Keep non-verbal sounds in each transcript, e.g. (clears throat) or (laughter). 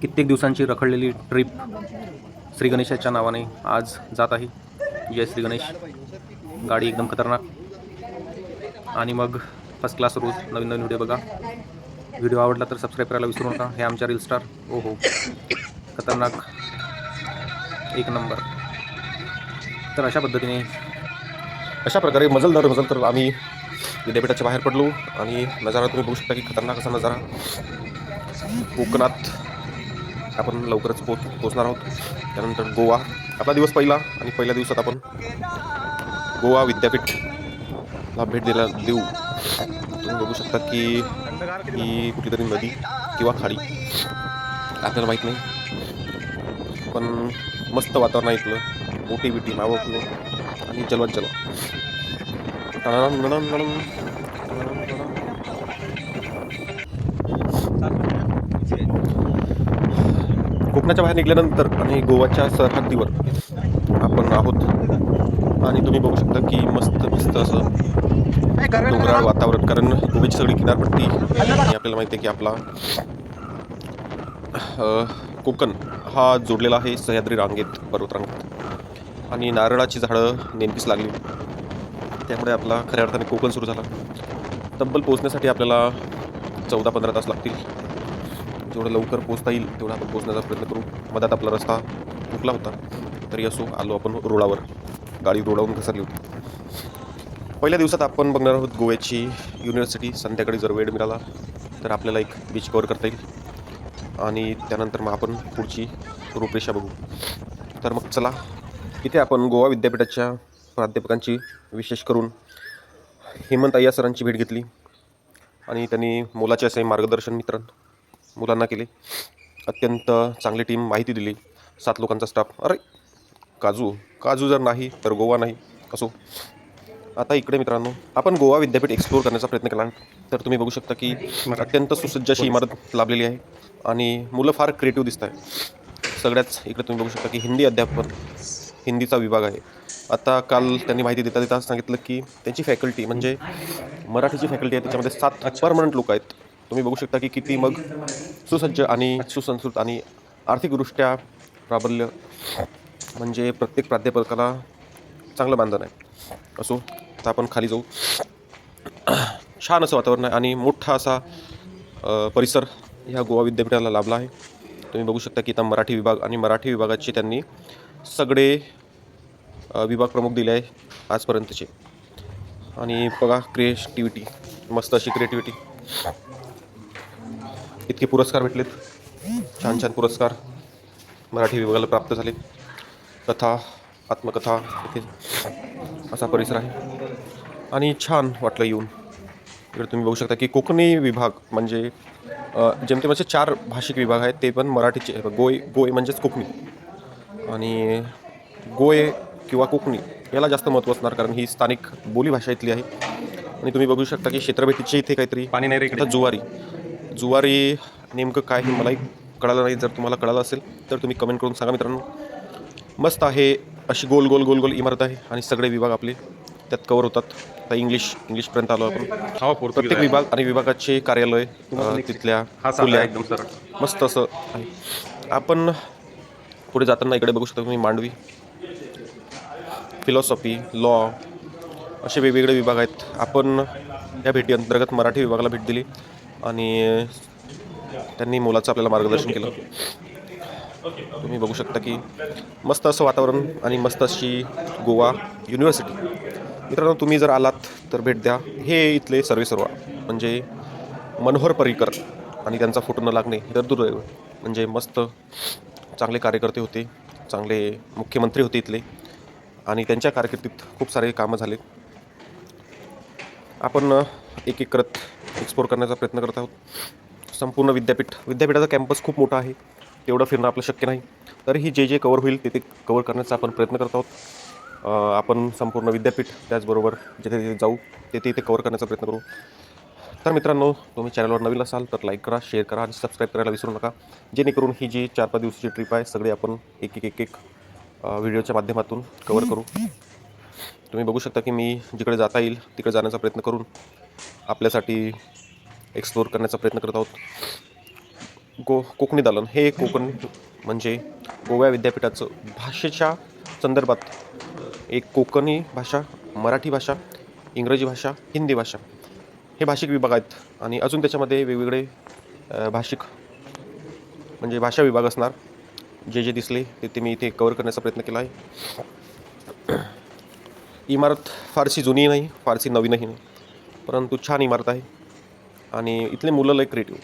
कित्येक दिवसांची रखडलेली ट्रिप श्री गणेशाच्या नावाने आज जात आहे. जय श्री गणेश. गाडी एकदम खतरनाक. आणि मग फर्स्ट क्लास रोज नवीन नवीन व्हिडिओ बघा. व्हिडिओ आवडला तर सबस्क्राईब करायला विसरू नका. हे आमच्या रील स्टार ओ हो. खतरनाक एक नंबर तर अशा पद्धतीने अशा प्रकारे मजल दर मजल तर आम्ही विद्यापीठाच्या बाहेर पडलो. आणि नजारा तुम्ही बघू शकता की खतरनाक असा नजारा. कोकणात आपण लवकरच पोच पोचणार आहोत. त्यानंतर गोवा आपला दिवस पहिला आणि पहिल्या दिवसात आपण गोवा विद्यापीठला भेट दिला देऊ. तुम्ही बघू शकता की ही कुठली तरी नदी किंवा खाडी. आपल्याला माहीत नाही. पण मस्त वातावरण आहे इथलं. मोठी बिटी मावं आणि जलवात जलवा कोकणाच्या बाहेर निघाल्यानंतर आणि गोवाच्या सरहद्दीवर आपण आहोत. आणि तुम्ही बघू शकता की मस्त मस्त असं डोंगराळ वातावरण कारण गोव्याची सगळी किनारपट्टी आणि आपल्याला माहिती आहे की आपला कोकण हा जोडलेला आहे सह्याद्री रांगेत पर्वतरांगेत. आणि नारळाची झाडं नेमकीच लागली. त्यामुळे आपला खऱ्या अर्थाने कोकण सुरू झाला. तब्बल पोचण्यासाठी आपल्याला चौदा पंधरा तास लागतील. जेवढं लवकर पोचता येईल तेवढा आपण पोचण्याचा प्रयत्न करू. मधात आपला रस्ता तुटला होता तरी असो आलो आपण रोडावर. गाडी रोडावरून घसरली होती. पहिल्या दिवसात आपण बघणार आहोत गोव्याची युनिव्हर्सिटी संध्याकाळी जर वेळ मिळाला तर आपल्याला एक बीच कवर करता येईल. आणि त्यानंतर मग आपण पुढची रूपरेषा बघू. तर मग चला इथे आपण गोवा विद्यापीठाच्या प्राध्यापकांची विशेष करून हेमंत अय्या सरांची भेट घेतली. आणि त्यांनी मोलाचे असे मार्गदर्शन मित्रांनो मुलांना केले. अत्यंत चांगली टीम माहिती दिली. सात लोकांचा स्टाफ अरे काजू. काजू जर नाही तर गोवा नाही. असो. आता इकडे मित्रांनो आपण गोवा विद्यापीठ एक्सप्लोअर करण्याचा प्रयत्न केला. तर तुम्ही बघू शकता की अत्यंत सुसज्ज अशी इमारत लाभलेली आहे. आणि मुलं फार क्रिएटिव्ह दिसत आहे सगळ्याच इकडे तुम्ही बघू शकता की हिंदी अध्यापन हिंदीचा विभाग आहे. आता काल त्यांनी माहिती देता देता सांगितलं की त्यांची फॅकल्टी म्हणजे मराठीची फॅकल्टी आहे त्याच्यामध्ये सात परमनंट लोक आहेत. तुम्ही बघू शकता की किती मग सुसज्ज आणि सुसंस्कृत आणि आर्थिकदृष्ट्या प्राबल्य म्हणजे प्रत्येक प्राध्यापकाला चांगलं बांधण आहे. असो तर आपण खाली जाऊ. छान असं वातावरण आहे आणि मोठा असा परिसर ह्या गोवा विद्यापीठाला लाभला आहे. तुम्ही बघू शकता की इथं मराठी विभाग आणि मराठी विभागाचे त्यांनी सगळे विभाग प्रमुख दिले आहे आजपर्यंतचे. आणि बघा क्रिएटिव्हिटी मस्त अशी क्रिएटिव्हिटी इतके पुरस्कार भेटलेत. छान छान पुरस्कार. मराठी विभागाला प्राप्त झाले. कथा आत्मकथा इथे असा परिसर आहे. आणि छान वाटलं येऊन. इकडे तुम्ही बघू शकता की कोकणी विभाग म्हणजे जेमतेम असे चार भाषिक विभाग आहेत ते पण मराठीचे गोय गोय म्हणजेच कोकणी. आणि गोय किंवा कोकणी याला जास्त महत्त्व असणार कारण ही स्थानिक बोलीभाषा इथली आहे. आणि तुम्ही बघू शकता की क्षेत्रभेटीचे इथे काहीतरी पाणी नाही रे जुवारी. जुवारी नेमकं काय हे मलाही कळालं नाही. जर तुम्हाला कळालं असेल तर तुम्ही कमेंट करून सांगा मित्रांनो. मस्त आहे अशी गोल गोल गोल गोल इमारत आहे आणि सगळे विभाग आपले त्यात कवर होतात. आता इंग्लिश इंग्लिशपर्यंत आलो आपण. हा प्रत्येक. विभाग आणि विभागाचे कार्यालय तिथल्या हा खोल्या. मस्त असं आहे. आपण पुढे जाताना इकडे बघू शकता तुम्ही मांडवी. फिलॉसॉफी लॉ असे वेगवेगळे विभाग आहेत. आपण या भेटी अंतर्गत मराठी विभागाला भेट दिली. आणि त्यांनी मोलाचं आपल्याला मार्गदर्शन केलं. तुम्ही बघू शकता की मस्त असं वातावरण आणि मस्त अशी गोवा युनिव्हर्सिटी मित्रांनो तुम्ही जर आलात तर भेट द्या. हे इथले सर्वेसर्वा म्हणजे मनोहर पर्रिकर आणि त्यांचा फोटो न लागणे हे तर दुर्दैव म्हणजे मस्त चांगले कार्यकर्ते होते चांगले मुख्यमंत्री होते इथले आणि त्यांच्या कारकिर्दीत खूप सारे कामं झाले आपण एक एक करत एक्सप्लोर करण्याचा प्रयत्न करत आहोत. संपूर्ण विद्यापीठ विद्यापीठाचा कॅम्पस खूप मोठा आहे. तेवढं फिरणं आपलं शक्य नाही. तरीही जे जे कवर होईल ते ते कवर करण्याचा आपण प्रयत्न करत आहोत. आपण संपूर्ण विद्यापीठ त्याचबरोबर जिथे तिथे जाऊ ते तिथे कवर करण्याचा प्रयत्न करू. तर मित्रांनो तुम्ही चॅनलवर नवीन असाल तर लाईक करा शेअर करा आणि सबस्क्राईब करायला विसरू नका. जेणेकरून ही जी चार पाच दिवसाची ट्रिप आहे सगळी आपण एक एक एक एक व्हिडिओच्या माध्यमातून कवर करू. तुम्ही बघू शकता की मी जिकडे जाता येईल तिकडे जाण्याचा प्रयत्न करून आपल्यासाठी एक्सप्लोअर करण्याचा प्रयत्न करत आहोत. गो कोकणी दालन हे कोकण म्हणजे गोवा विद्यापीठाचं भाषेच्या संदर्भात एक कोकणी भाषा मराठी भाषा इंग्रजी भाषा हिंदी भाषा हे भाषिक विभाग आहेत आणि अजून त्याच्यामध्ये वेगवेगळे भाषिक म्हणजे भाषा विभाग असणार. जे जे दिसले ते ते मी इथे कवर करण्याचा प्रयत्न केला आहे. इमारत फारशी जुनी नाही फारशी नवीनही नाही. परंतु छान इमारत आहे. आणि इथले मुलं लय क्रिएटिव्ह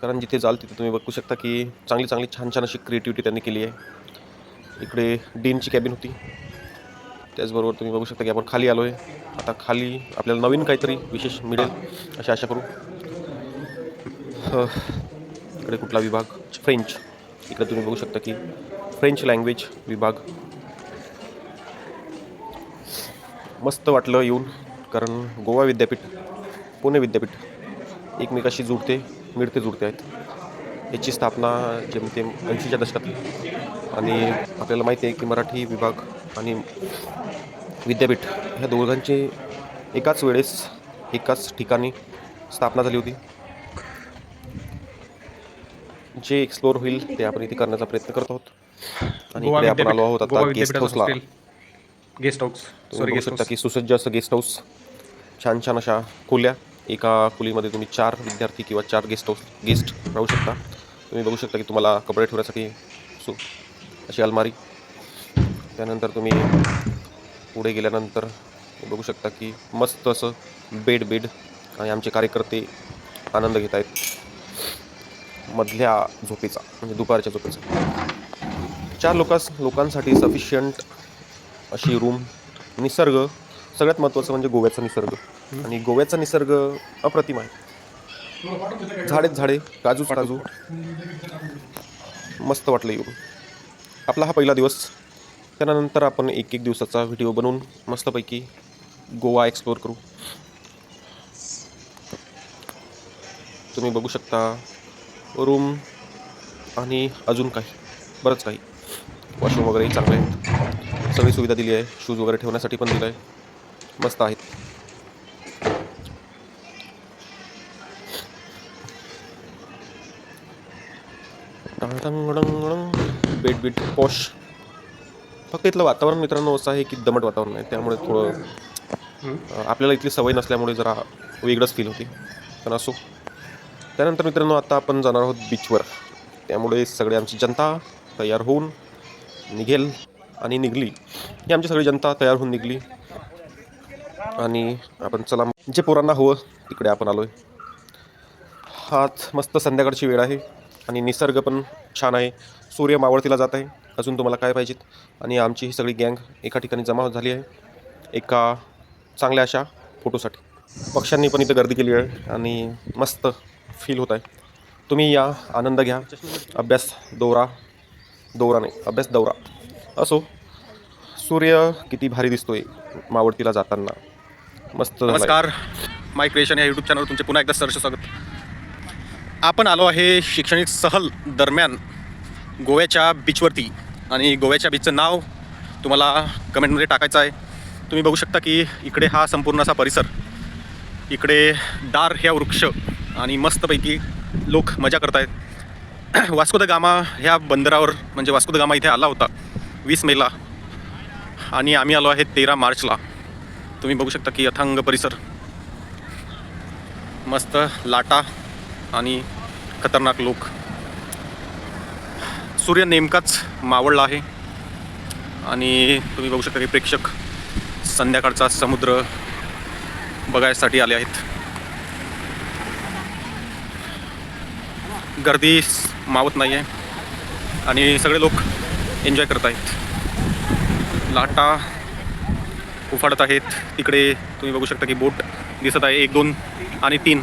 कारण जिथे जाल तिथे तुम्ही बघू शकता की चांगली चांगली छान छान अशी क्रिएटिव्हिटी त्यांनी केली आहे. इकडे डीनची कॅबिन होती. त्याचबरोबर तुम्ही बघू शकता की आपण खाली आलो आहे आता खाली आपल्याला नवीन काहीतरी विशेष मिळेल अशी आशा करू. इकडे कुठला विभाग? फ्रेंच इकडे तुम्ही बघू शकता की फ्रेंच लँग्वेज विभाग. मस्त वाटलं येऊन. कारण गोवा विद्यापीठ पुणे विद्यापीठ एकमेकाशी जुळते मिळते जुळते आहेत. याची स्थापना जेमतेम ऐंशीच्या दशकात आणि आपल्याला माहिती आहे की मराठी विभाग आणि विद्यापीठ ह्या दोघांची एकाच वेळेस एकाच ठिकाणी स्थापना झाली होती. जे एक्सप्लोअर होईल ते आपण इथे करण्याचा प्रयत्न करत आहोत. आणि इकडे आपण आलो आहोत आता गेस्ट हाऊसला. गेस्ट हाऊस तुम्ही सॉरी गेस्ट शकता की सुसज्ज असं गेस्ट हाऊस छान छान अशा खोल्या. एका खोलीमध्ये तुम्ही चार विद्यार्थी किंवा चार गेस्ट हाऊस गेस्ट राहू शकता. तुम्ही बघू शकता की तुम्हाला कपडे ठेवण्यासाठी सु अशी अलमारी. त्यानंतर तुम्ही पुढे गेल्यानंतर बघू शकता की मस्त असं बेड बेड आणि आमचे कार्यकर्ते आनंद घेत आहेत. मधल्या झोपेचा म्हणजे दुपारच्या झोपेचा. चार लोकांस लोकांसाठी सफिशियंट अशी रूम निसर्ग सगळ्यात महत्त्वाचं म्हणजे गोव्याचा निसर्ग. आणि गोव्याचा निसर्ग अप्रतिम आहे. झाडेच झाडे काजूच काजू. मस्त वाटलं येऊन. आपला हा पहिला दिवस. त्यानंतर आपण एक एक दिवसाचा व्हिडिओ बनवून मस्तपैकी गोवा एक्सप्लोअर करू. तुम्ही बघू शकता रूम आणि अजून काही. बरंच काही. वॉशरूम वगैरेही चांगले आहेत. सगळी सुविधा दिली आहे. शूज वगैरे ठेवण्यासाठी पण दिलं आहे मस्त आहेत. बेट बीट पॉश फक्त इथलं वातावरण मित्रांनो असं आहे की दमट वातावरण आहे. त्यामुळे थोडं आपल्याला इथली सवय नसल्यामुळे जरा वेगळंच फील होते. पण असो. त्यानंतर मित्रांनो आता आपण जाणार आहोत बीचवर त्यामुळे सगळे आमची जनता तयार होऊन निघेल. आणि निघली. ही आमची सगळी जनता तयार होऊन निघली. आणि आपण चला जे पोरांना हवं तिकडे आपण आलो आहे हाच मस्त संध्याकाळची वेळ आहे. आणि निसर्ग पण छान आहे. सूर्य मावळतीला जात आहे. अजून तुम्हाला काय पाहिजेत? आणि आमची ही सगळी गँग एका ठिकाणी जमा झाली आहे. एका चांगल्या अशा फोटोसाठी. पक्ष्यांनी पण इथं गर्दी केली आहे. आणि मस्त फील होत आहे. तुम्ही या आनंद घ्या. अभ्यास दौरा. दौरा नाही अभ्यास दौरा. असो. सूर्य किती भारी दिसतोय मावळतीला जाताना. मस्त नमस्कार. माय क्रिएशन या यूट्यूब चॅनलवर तुमचे पुन्हा एकदा सरस स्वागत. आपण आलो आहे शैक्षणिक सहल दरम्यान गोव्याच्या बीचवरती आणि गोव्याच्या बीचचं नाव तुम्हाला कमेंटमध्ये टाकायचं आहे. तुम्ही बघू शकता की इकडे हा संपूर्ण असा परिसर इकडे दार ह्या वृक्ष आणि मस्तपैकी लोक मजा करत आहेत (clears throat) वास्को द गामा ह्या बंदरावर म्हणजे वास्को द गामा इथे आला होता. वीस मेला. आणि आम्ही आलो आहे तेरा मार्चला. तुम्ही बघू शकता की अथांग परिसर. मस्त लाटा आणि खतरनाक लोक. सूर्य नेमकाच मावळला आहे. आणि तुम्ही बघू शकता की प्रेक्षक संध्याकाळचा समुद्र बघायसाठी आले आहेत. गर्दी मावत नाही आहे आणि सगळे लोक एन्जॉय करत आहेत. लाटा उफाडत आहेत. तिकडे तुम्ही बघू शकता की बोट दिसत आहे एक दोन आणि तीन.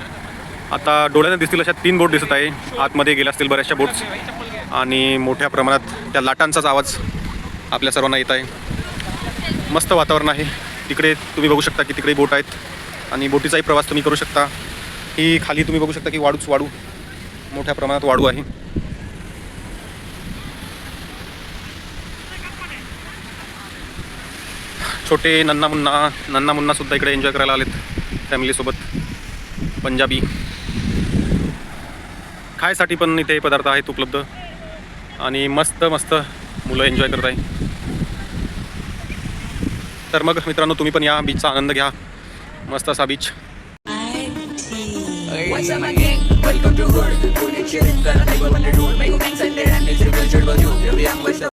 आता डोळ्याने दिसतील अशा तीन बोट दिसत आहे. आतमध्ये गेल्या असतील बऱ्याचशा बोट्स. आणि मोठ्या प्रमाणात त्या लाटांचाच आवाज आपल्या सर्वांना येत आहे. मस्त वातावरण आहे. तिकडे तुम्ही बघू शकता की तिकडे बोट आहेत. आणि बोटीचाही प्रवास तुम्ही करू शकता. ही खाली तुम्ही बघू शकता की वाळूच वाढू मोठ्या प्रमाणात वाढू आहे. छोटे नन्ना मुन्ना नन्ना मुन्ना सुद्धा इकडे एन्जॉय करायला आलेत फॅमिलीसोबत पंजाबी. खायसाठी पण इथे पदार्थ आहेत उपलब्ध. आणि मस्त मस्त मुलं एन्जॉय करत आहे तर मग मित्रांनो तुम्ही पण या बीचचा आनंद घ्या. मस्त असा बीच